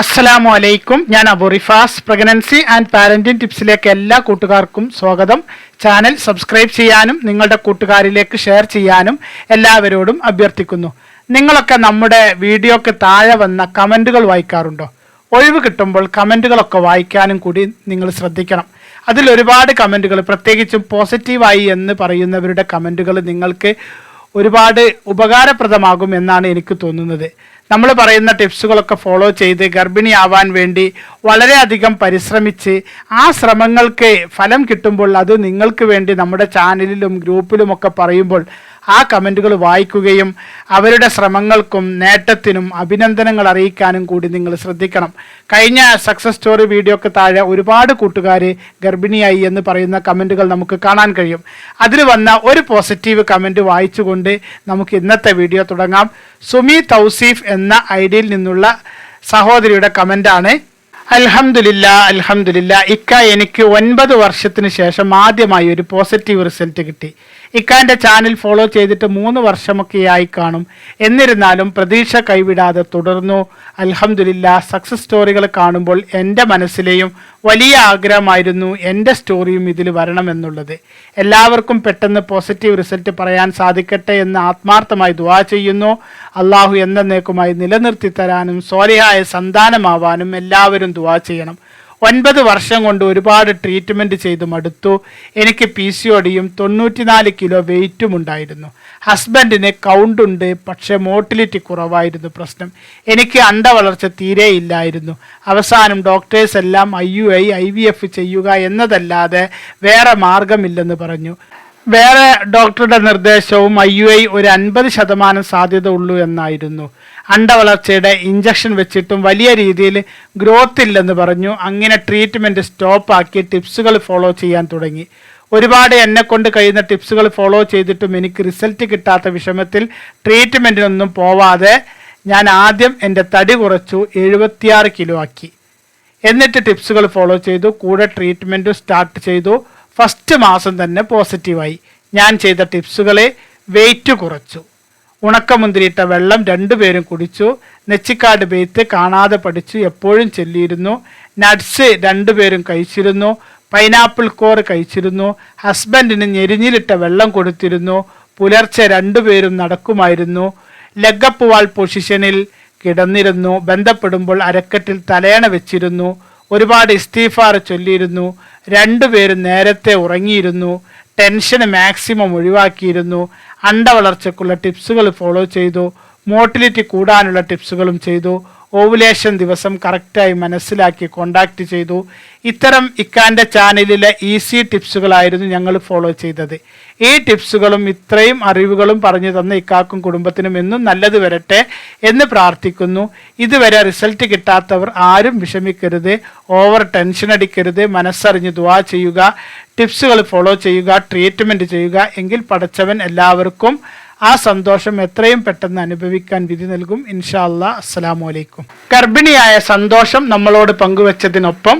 അസ്സലാമു അലൈക്കും ഞാൻ Abu Rifas pregnancy and parenting ടിപ്സിലേക്ക് എല്ലാ കൂട്ടുകാർക്കും സ്വാഗതം. ചാനൽ സബ്സ്ക്രൈബ് ചെയ്യാനും നിങ്ങളുടെ കൂട്ടുകാരിലേക്ക് ഷെയർ ചെയ്യാനും എല്ലാവരോടും അഭ്യർത്ഥിക്കുന്നു. നിങ്ങളൊക്കെ നമ്മുടെ വീഡിയോക്ക് താഴെ വന്ന കമന്റുകൾ വായിക്കാറുണ്ടോ? ഒഴിവ് കിട്ടുമ്പോൾ കമന്റുകളൊക്കെ വായിക്കാനും കൂടി നിങ്ങൾ ശ്രദ്ധിക്കണം. അതിൽ ഒരുപാട് കമന്റുകൾ പ്രത്യേകിച്ചും പോസിറ്റീവായി എന്ന് പറയുന്നവരുടെ കമന്റുകൾ നിങ്ങൾക്ക് ഒരുപാട് ഉപകാരപ്രദമാകും എന്നാണ് എനിക്ക് തോന്നുന്നത്. നമ്മൾ പറയുന്ന ടിപ്സുകളൊക്കെ ഫോളോ ചെയ്ത് ഗർഭിണിയാവാൻ വേണ്ടി വളരെയധികം പരിശ്രമിച്ച് ആ ശ്രമങ്ങൾക്ക് ഫലം കിട്ടുമ്പോൾ അത് നിങ്ങൾക്ക് വേണ്ടി നമ്മുടെ ചാനലിലും ഗ്രൂപ്പിലുമൊക്കെ പറയുമ്പോൾ ആ കമന്റുകൾ വായിക്കുകയും അവരുടെ ശ്രമങ്ങൾക്കും നേട്ടത്തിനും അഭിനന്ദനങ്ങൾ അറിയിക്കാനും കൂടി നിങ്ങൾ ശ്രദ്ധിക്കണം. കഴിഞ്ഞ സക്സസ് സ്റ്റോറി വീഡിയോക്ക് താഴെ ഒരുപാട് കൂട്ടുകാർ ഗർഭിണിയായി എന്ന് പറയുന്ന കമന്റുകൾ നമുക്ക് കാണാൻ കഴിയും. അതിൽ വന്ന ഒരു പോസിറ്റീവ് കമന്റ് വായിച്ചുകൊണ്ട് നമുക്ക് ഇന്നത്തെ വീഡിയോ തുടങ്ങാം. സുമി തൗസീഫ് എന്ന ഐഡിയിൽ നിന്നുള്ള സഹോദരിയുടെ കമന്റാണ് അൽഹംദുലില്ല അൽഹംദുലില്ല. ഇക്ക എനിക്ക് ഒൻപത് വർഷത്തിന് ശേഷം ആദ്യമായി ഒരു പോസിറ്റീവ് റിസൾട്ട് കിട്ടി. ഇക്കാന്റെ ചാനൽ ഫോളോ ചെയ്തിട്ട് മൂന്ന് വർഷമൊക്കെയായി കാണും. എന്നിരുന്നാലും പ്രതീക്ഷ കൈവിടാതെ തുടർന്നു. അലഹമില്ല സക്സസ് സ്റ്റോറികൾ കാണുമ്പോൾ എന്റെ മനസ്സിലെയും വലിയ ആഗ്രഹമായിരുന്നു എന്റെ സ്റ്റോറിയും ഇതിൽ വരണമെന്നുള്ളത്. എല്ലാവർക്കും പെട്ടെന്ന് പോസിറ്റീവ് റിസൾട്ട് പറയാൻ സാധിക്കട്ടെ എന്ന് ആത്മാർത്ഥമായി ദുവാ ചെയ്യുന്നു. അള്ളാഹു എന്നേക്കുമായി നിലനിർത്തി തരാനും സ്വാലിഹായ സന്താനമാവാനും എല്ലാവരും ദുവാ ചെയ്യണം. ഒൻപത് വർഷം കൊണ്ട് ഒരുപാട് ട്രീറ്റ്മെന്റ് ചെയ്ത് മടുത്തു എനിക്ക് പി സി ഒടിയും തൊണ്ണൂറ്റിനാല് കിലോ വെയിറ്റും ഉണ്ടായിരുന്നു. ഹസ്ബൻഡിന് കൗണ്ടുണ്ട് പക്ഷേ മോട്ടിലിറ്റി കുറവായിരുന്നു പ്രശ്നം. എനിക്ക് അണ്ടവളർച്ച തീരെ ഇല്ലായിരുന്നു. അവസാനം ഡോക്ടേഴ്സ് എല്ലാം I U I I V F ചെയ്യുക എന്നതല്ലാതെ വേറെ മാർഗമില്ലെന്ന് പറഞ്ഞു. വേറെ ഡോക്ടറുടെ നിർദ്ദേശവും ഐ യു ഐ ഒരു അൻപത് ശതമാനം സാധ്യത ഉള്ളൂ എന്നായിരുന്നു. അണ്ടവളർച്ചയുടെ ഇഞ്ചക്ഷൻ വെച്ചിട്ടും വലിയ രീതിയിൽ ഗ്രോത്ത് ഇല്ലെന്ന് പറഞ്ഞു. അങ്ങനെ ട്രീറ്റ്മെന്റ് സ്റ്റോപ്പാക്കി ടിപ്സുകൾ ഫോളോ ചെയ്യാൻ തുടങ്ങി. ഒരുപാട് എന്നെ കൊണ്ട് കഴിയുന്ന ടിപ്സുകൾ ഫോളോ ചെയ്തിട്ടും എനിക്ക് റിസൾട്ട് കിട്ടാത്ത വിഷമത്തിൽ ട്രീറ്റ്മെന്റിനൊന്നും പോവാതെ ഞാൻ ആദ്യം എന്റെ തടി കുറച്ചു എഴുപത്തിയാറ് കിലോ ആക്കി. എന്നിട്ട് ടിപ്സുകൾ ഫോളോ ചെയ്തു കൂടെ ട്രീറ്റ്മെന്റും സ്റ്റാർട്ട് ചെയ്തു. ഫസ്റ്റ് മാസം തന്നെ പോസിറ്റീവായി ഞാൻ ചെയ്ത ടിപ്സുകളെ വെയിറ്റ് കുറച്ചു. ഉണക്കമുന്തിരിയിട്ട വെള്ളം രണ്ടുപേരും കുടിച്ചു. നെച്ചിക്കാട് ബെയ്ത്ത് കാണാതെ പഠിച്ചു എപ്പോഴും ചെല്ലിയിരുന്നു. നട്ട്സ് രണ്ടുപേരും കഴിച്ചിരുന്നു. പൈനാപ്പിൾ കോർ കഴിച്ചിരുന്നു. ഹസ്ബൻഡിന് ഞെരിഞ്ഞിലിട്ട വെള്ളം കൊടുത്തിരുന്നു. പുലർച്ചെ രണ്ടുപേരും നടക്കുമായിരുന്നു. ലെഗപ്പ് വാൾ പൊസിഷനിൽ കിടന്നിരുന്നു. ബന്ധപ്പെടുമ്പോൾ അരക്കെട്ടിൽ തലയണ വെച്ചിരുന്നു. ഒരുപാട് ഇസ്തീഫാർ ചൊല്ലിയിരുന്നു. രണ്ടുപേരും നേരത്തെ ഉറങ്ങിയിരുന്നു. ടെൻഷന് മാക്സിമം ഒഴിവാക്കിയിരുന്നു. അണ്ടവളർച്ചയ്ക്കുള്ള ടിപ്സുകൾ ഫോളോ ചെയ്തു. മോട്ടിലിറ്റി കൂടാനുള്ള ടിപ്സുകളും ചെയ്തു. ഓവുലേഷൻ ദിവസം കറക്റ്റായി മനസ്സിലാക്കി കോണ്ടാക്ട് ചെയ്തു. ഇത്തരം ഇക്കാന്റെ ചാനലിലെ ഈസി ടിപ്സുകളായിരുന്നു ഞങ്ങൾ ഫോളോ ചെയ്തത്. ഈ ടിപ്സുകളും ഇത്രയും അറിവുകളും പറഞ്ഞു തന്ന ഇക്കാക്കും കുടുംബത്തിനും എന്നും നല്ലത് വരട്ടെ എന്ന് പ്രാർത്ഥിക്കുന്നു. ഇതുവരെ റിസൾട്ട് കിട്ടാത്തവർ ആരും വിഷമിക്കരുത് ഓവർ ടെൻഷൻ അടിക്കരുത് മനസ്സറിഞ്ഞ് ദുവാ ചെയ്യുക ടിപ്സുകൾ ഫോളോ ചെയ്യുക ട്രീറ്റ്മെന്റ് ചെയ്യുക എങ്കിൽ പഠിച്ചവൻ എല്ലാവർക്കും ആ സന്തോഷം എത്രയും പെട്ടെന്ന് അനുഭവിക്കാൻ വിധി നൽകും. ഇൻഷാ അല്ലാ അസ്സലാമു അലൈക്കും. ഗർഭിണിയായ സന്തോഷം നമ്മളോട് പങ്കുവച്ചതിനൊപ്പം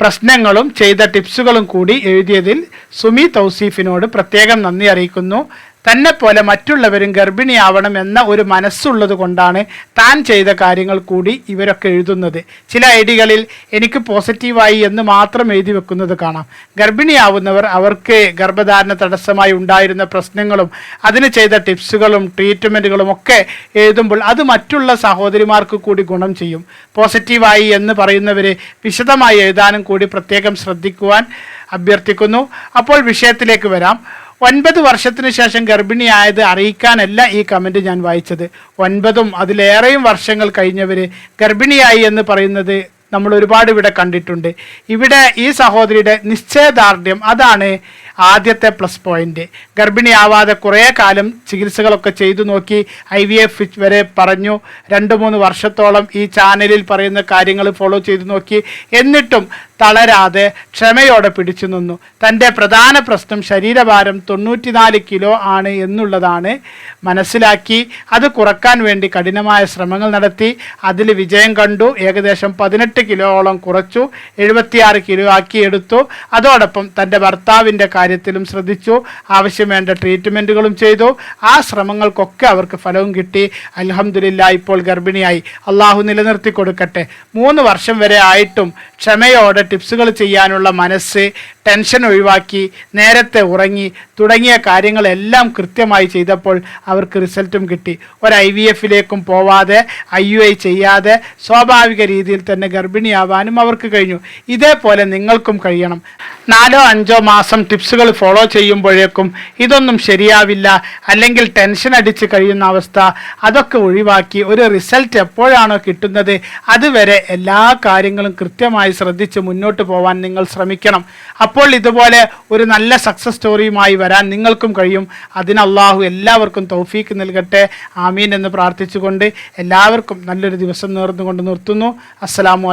പ്രശ്നങ്ങളും ചെയ്ത ടിപ്സുകളും കൂടി എഴുതിയതിൽ സുമി തൗസീഫിനോട് പ്രത്യേകം നന്ദി അറിയിക്കുന്നു. തന്നെ പോലെ മറ്റുള്ളവരും ഗർഭിണിയാവണം എന്ന ഒരു മനസ്സുള്ളത് കൊണ്ടാണ് താൻ ചെയ്ത കാര്യങ്ങൾ കൂടി ഇവരൊക്കെ എഴുതുന്നത്. ചില ഐഡികളിൽ എനിക്ക് പോസിറ്റീവായി എന്ന് മാത്രം എഴുതി വെക്കുന്നത് കാണാം. ഗർഭിണിയാവുന്നവർ അവർക്ക് ഗർഭധാരണ തടസ്സമായി ഉണ്ടായിരുന്ന പ്രശ്നങ്ങളും അതിന് ചെയ്ത ടിപ്സുകളും ട്രീറ്റ്മെന്റുകളും ഒക്കെ എഴുതുമ്പോൾ അത് മറ്റുള്ള സഹോദരിമാർക്ക് കൂടി ഗുണം ചെയ്യും. പോസിറ്റീവായി എന്ന് പറയുന്നവരെ വിശദമായി എഴുതാനും കൂടി പ്രത്യേകം ശ്രദ്ധിക്കുവാൻ അഭ്യർത്ഥിക്കുന്നു. അപ്പോൾ വിഷയത്തിലേക്ക് വരാം. ഒൻപത് വർഷത്തിന് ശേഷം ഗർഭിണിയായത് അറിയിക്കാനല്ല ഈ കമന്റ് ഞാൻ വായിച്ചത്. ഒൻപതും അതിലേറെയും വർഷങ്ങൾ കഴിഞ്ഞവർ ഗർഭിണിയായി എന്ന് പറയുന്നത് നമ്മൾ ഒരുപാട് ഇവിടെ കണ്ടിട്ടുണ്ട്. ഇവിടെ ഈ സഹോദരിയുടെ നിശ്ചയദാർഢ്യം അതാണ് ആദ്യത്തെ പ്ലസ് പോയിന്റ് ഗർഭിണിയാവാതെ കുറേ കാലം ചികിത്സകളൊക്കെ ചെയ്തു നോക്കി ഐ വി എഫ് വരെ പറഞ്ഞു. രണ്ട് മൂന്ന് വർഷത്തോളം ഈ ചാനലിൽ പറയുന്ന കാര്യങ്ങൾ ഫോളോ ചെയ്തു നോക്കി. എന്നിട്ടും തളരാതെ ക്ഷമയോടെ പിടിച്ചു നിന്നു. തന്റെ പ്രധാന പ്രശ്നം ശരീരഭാരം തൊണ്ണൂറ്റിനാല് കിലോ ആണ് എന്നുള്ളതാണ് മനസ്സിലാക്കി. അത് കുറയ്ക്കാൻ വേണ്ടി കഠിനമായ ശ്രമങ്ങൾ നടത്തി. അതിൽ വിജയം കണ്ടു. ഏകദേശം പതിനെട്ട് പതിനെട്ട് കിലോയോളം കുറച്ചു എഴുപത്തിയാറ് കിലോ ആക്കി എടുത്തു അതോടൊപ്പം തന്റെ ഭർത്താവിന്റെ കാര്യത്തിലും ശ്രദ്ധിച്ചു. ആവശ്യം വേണ്ട ട്രീറ്റ്മെന്റുകളും ചെയ്തു. ആ ശ്രമങ്ങൾക്കൊക്കെ അവർക്ക് ഫലവും കിട്ടി. അലഹമില്ല ഇപ്പോൾ ഗർഭിണിയായി. അള്ളാഹു നിലനിർത്തി കൊടുക്കട്ടെ. മൂന്ന് വർഷം വരെ ആയിട്ടും ക്ഷമയോടെ ടിപ്സുകൾ ചെയ്യാനുള്ള മനസ്സ് ടെൻഷൻ ഒഴിവാക്കി നേരത്തെ ഉറങ്ങി തുടങ്ങിയ കാര്യങ്ങളെല്ലാം കൃത്യമായി ചെയ്തപ്പോൾ അവർക്ക് റിസൾട്ടും കിട്ടി. ഒരു ഐ വി എഫിലേക്കും പോവാതെ ഐ യു ഐ ചെയ്യാതെ സ്വാഭാവിക രീതിയിൽ തന്നെ ഗർഭിണിയാവാനും അവർക്ക് കഴിഞ്ഞു. ഇതേപോലെ നിങ്ങൾക്കും കഴിയണം. നാലോ അഞ്ചോ മാസം ടിപ്സുകൾ ഫോളോ ചെയ്യുമ്പോഴേക്കും ഇതൊന്നും ശരിയാവില്ല അല്ലെങ്കിൽ ടെൻഷൻ അടിച്ച് കഴിയുന്ന അവസ്ഥ. അതൊക്കെ ഒഴിവാക്കി ഒരു റിസൾട്ട് എപ്പോഴാണോ കിട്ടുന്നത് അതുവരെ എല്ലാ കാര്യങ്ങളും കൃത്യമായി ശ്രദ്ധിച്ച് മുന്നോട്ട് പോവാൻ നിങ്ങൾ ശ്രമിക്കണം. അപ്പോൾ ഇതുപോലെ ഒരു നല്ല സക്സസ് സ്റ്റോറിയുമായി വരാൻ നിങ്ങൾക്കും കഴിയും. അതിന് അള്ളാഹു എല്ലാവർക്കും തൗഫീക്ക് നൽകട്ടെ. ആമീൻ എന്ന് പ്രാർത്ഥിച്ചുകൊണ്ട് എല്ലാവർക്കും നല്ലൊരു ദിവസം നേർന്നുകൊണ്ട് നിർത്തുന്നു. അസ്സലാമു